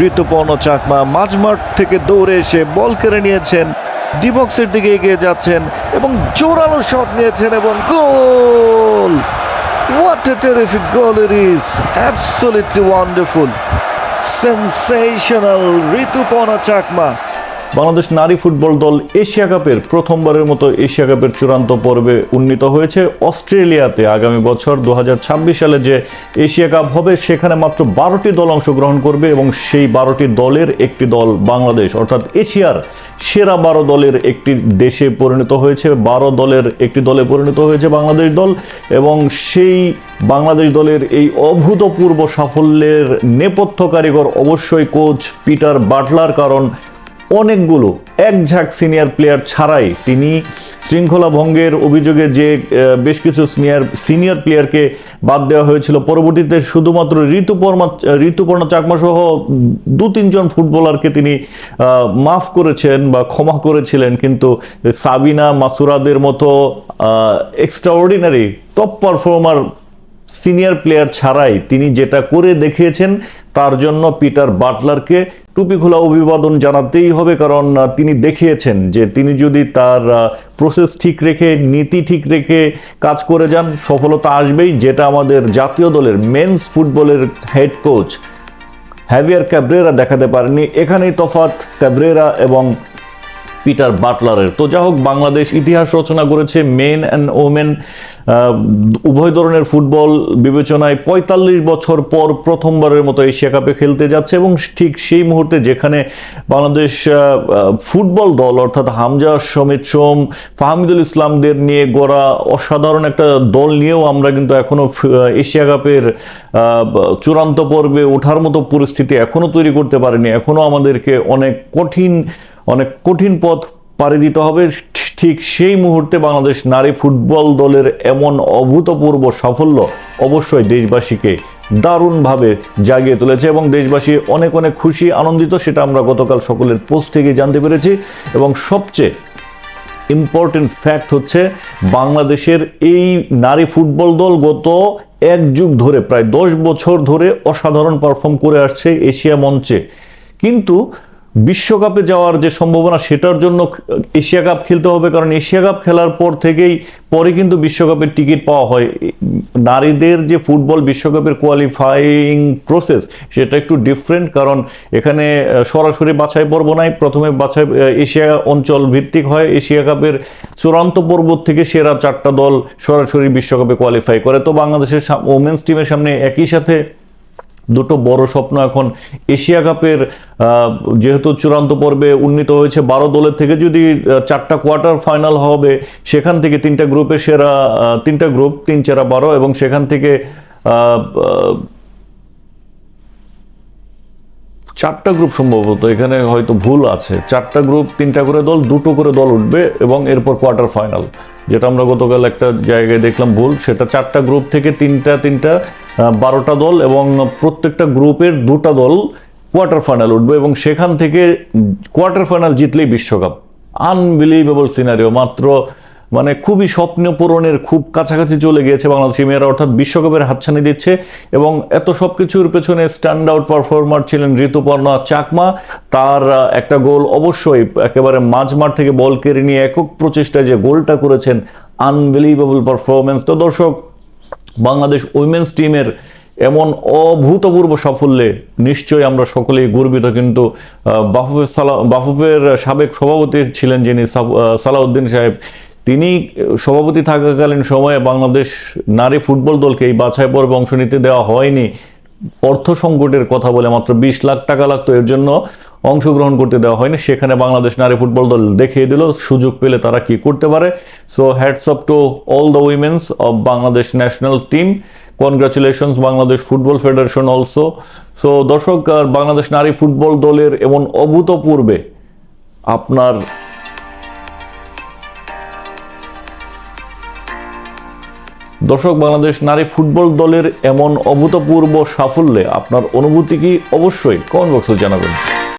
ঋতুপর্ণ চাকমা মাঝমাঠ থেকে দৌড়ে এসে বল কেড়ে নিয়েছেন। ডিবক্সের দিকে এগিয়ে যাচ্ছেন এবং জোরালো শট নিয়েছেন এবং goal! What a terrific goal it is absolutely wonderful sensational Rituparna Chakma! Bangladesh নারী ফুটবল দল এশিয়া কাপের প্রথমবারের মতো এশিয়া কাপের চূড়ান্ত পর্বে উন্নীত হয়েছে। অস্ট্রেলিয়াতে আগামী বছর দু হাজার ছাব্বিশ সালে যে এশিয়া কাপ হবে, সেখানে মাত্র বারোটি দল অংশগ্রহণ করবে এবং সেই বারোটি দলের একটি দল বাংলাদেশ, অর্থাৎ এশিয়ার সেরা বারো দলের একটি দেশে পরিণত হয়েছে। বারো দলের একটি দলে পরিণত হয়েছে বাংলাদেশ দল এবং সেই বাংলাদেশ দলের এই অভূতপূর্ব সাফল্যের নেপথ্য কারিগর অবশ্যই কোচ পিটার বাটলার কারণ অনেকগুলো, এক ঝাঁক সিনিয়র প্লেয়ার ছাড়াই তিনি শৃঙ্খলা ভঙ্গের অভিযোগে যে বেশ কিছু সিনিয়র সিনিয়র প্লেয়ারকে বাদ দেওয়া হয়েছিল। পরবর্তীতে শুধুমাত্র ঋতুপর্মা ঋতুপর্ণ চাকমা সহ দু তিনজন ফুটবলারকে তিনি মাফ করেছেন বা ক্ষমা করেছিলেন। কিন্তু সাবিনা মাসুরাদের মতো extraordinary top performer senior player ছাড়াই তিনি যেটা করে দেখিয়েছেন, তার জন্য পিটার বাটলারকে টুপি খোলা অভিবাদন জানাতেই হবে, কারণ তিনি দেখিয়েছেন যে তিনি যদি তার প্রসেস ঠিক রেখে, নীতি ঠিক রেখে কাজ করে যান, সফলতা আসবেই, যেটা আমাদের জাতীয় দলের মেন্স ফুটবলের হেড কোচ হ্যাভিয়ার ক্যাব্রেরা দেখাতে পারেনি। এখানেই তফাত ক্যাব্রেরা এবং পিটার বাটলারের। তো যা হোক, বাংলাদেশ ইতিহাস রচনা করেছে মেন অ্যান্ড ওমেন উভয় ধরনের ফুটবল বিবেচনায় পঁয়তাল্লিশ বছর পর প্রথমবারের মতো এশিয়া কাপে খেলতে যাচ্ছে এবং ঠিক সেই মুহূর্তে যেখানে বাংলাদেশ ফুটবল দল অর্থাৎ হামজা, সমিত সোম, ফাহমিদুল ইসলামদের নিয়ে গড়া অসাধারণ একটা দল নিয়েও আমরা কিন্তু এখনও এশিয়া কাপের চূড়ান্ত পর্বে ওঠার মতো পরিস্থিতি এখনও তৈরি করতে পারেনি। এখনও আমাদেরকে অনেক কঠিন অনেক কঠিন পথ পাড়ি দিতে হবে। ঠিক সেই মুহূর্তে বাংলাদেশ নারী ফুটবল দলের এমন অভূতপূর্ব সাফল্য অবশ্যই দেশবাসীকে দারুণভাবে জাগিয়ে তুলেছে এবং দেশবাসী অনেক অনেক খুশি, আনন্দিত, সেটা আমরা গতকাল সকলের পোস্ট থেকে জানতে পেরেছি। এবং সবচেয়ে ইম্পর্টেন্ট ফ্যাক্ট হচ্ছে, বাংলাদেশের এই নারী ফুটবল দল গত এক যুগ ধরে, প্রায় দশ বছর ধরে অসাধারণ পারফর্ম করে আসছে এশিয়া মঞ্চে। কিন্তু বিশ্বকাপে যাওয়ার যে সম্ভাবনা সেটার জন্য এশিয়া কাপ খেলতে হবে, কারণ এশিয়া কাপ খেলার পর থেকেই, পরে কিন্তু বিশ্বকাপের টিকিট পাওয়া হয়। নারীদের যে ফুটবল বিশ্বকাপের কোয়ালিফাইং প্রসেস সেটা একটু ডিফারেন্ট কারণ এখানে সরাসরি বাছাই পর্ব নাই। প্রথমে বাছাই এশিয়া অঞ্চল ভিত্তিক হয়। এশিয়া কাপের চূড়ান্ত পর্ব থেকে সেরা চারটা দল সরাসরি বিশ্বকাপে কোয়ালিফাই করে। তো বাংলাদেশের ওমেন্স টিমের সামনে একই সাথে দুটো বড় স্বপ্ন এখন এশিয়া কাপের যেহেতু চূড়ান্ত পর্বে উন্নীত হয়েছে বারো দলের থেকে যদি চারটা কোয়ার্টার ফাইনাল হবে, সেখান থেকে তিনটা গ্রুপে সেরা তিনটা গ্রুপ, তিন চেরা বারো এবং সেখান থেকে চারটা গ্রুপ সম্ভবত, এখানে হয়তো ভুল আছে। চারটা গ্রুপ, তিনটা করে দল, দুটো করে দল উঠবে এবং এরপর কোয়ার্টার ফাইনাল। যেটা আমরা গতকাল একটা জায়গায় দেখলাম ভুল, সেটা চারটা গ্রুপ থেকে তিনটা তিনটা বারোটা দল এবং প্রত্যেকটা গ্রুপের দুটা দল কোয়ার্টার ফাইনাল উঠবে এবং সেখান থেকে কোয়ার্টার ফাইনাল জিতলেই বিশ্বকাপ। আনবিলিভেবল সিনারিও, মাত্র মানে খুবই স্বপ্ন পূরণের খুব কাছাকাছি চলে গিয়েছে বাংলাদেশি মেয়েরা, অর্থাৎ বিশ্বকাপের হাতছানি দিচ্ছে এবং এত সব কিছুর পেছনে স্ট্যান্ড আউট পারফর্মার ছিলেন ঋতুপর্ণা চাকমা। তার একটা গোল অবশ্যই একেবারে মাঝমাঠ থেকে বল কেড়ে নিয়ে একক প্রচেষ্টায় যে গোলটা করেছেন, আনবিলিভেবল পারফরমেন্স তো দর্শক বাংলাদেশ উইমেন্স টিমের এমন অভূতপূর্ব সাফল্যে নিশ্চয়ই আমরা সকলেই গর্বিত। কিন্তু বাফুফের সালা, বাফুফের সাবেক সভাপতি ছিলেন যিনি সালাউদ্দিন সাহেব, তিনি সভাপতি থাকাকালীন সময়ে বাংলাদেশ নারী ফুটবল দলকে এই বাছাই পর্বে অংশ নিতে দেওয়া হয়নি। অর্থ সংকটের কথা বলে মাত্র বিশ লাখ টাকা লাগতো। এর জন্য অংশগ্রহণ করতে দেওয়া হয়নি। সেখানে বাংলাদেশ নারী ফুটবল দল দেখিয়ে দিল সুযোগ পেলে তারা কি করতে পারে। So hats off to all the womens of Bangladesh national team congratulations Bangladesh football federation also so দর্শক বাংলাদেশ নারী ফুটবল দলের এমন অভূতপূর্বে আপনার দর্শক, বাংলাদেশ নারী ফুটবল দলের এমন অভূতপূর্ব সাফল্যে আপনার অনুভূতি কি? অবশ্যই কমেন্ট বক্সে জানাবেন।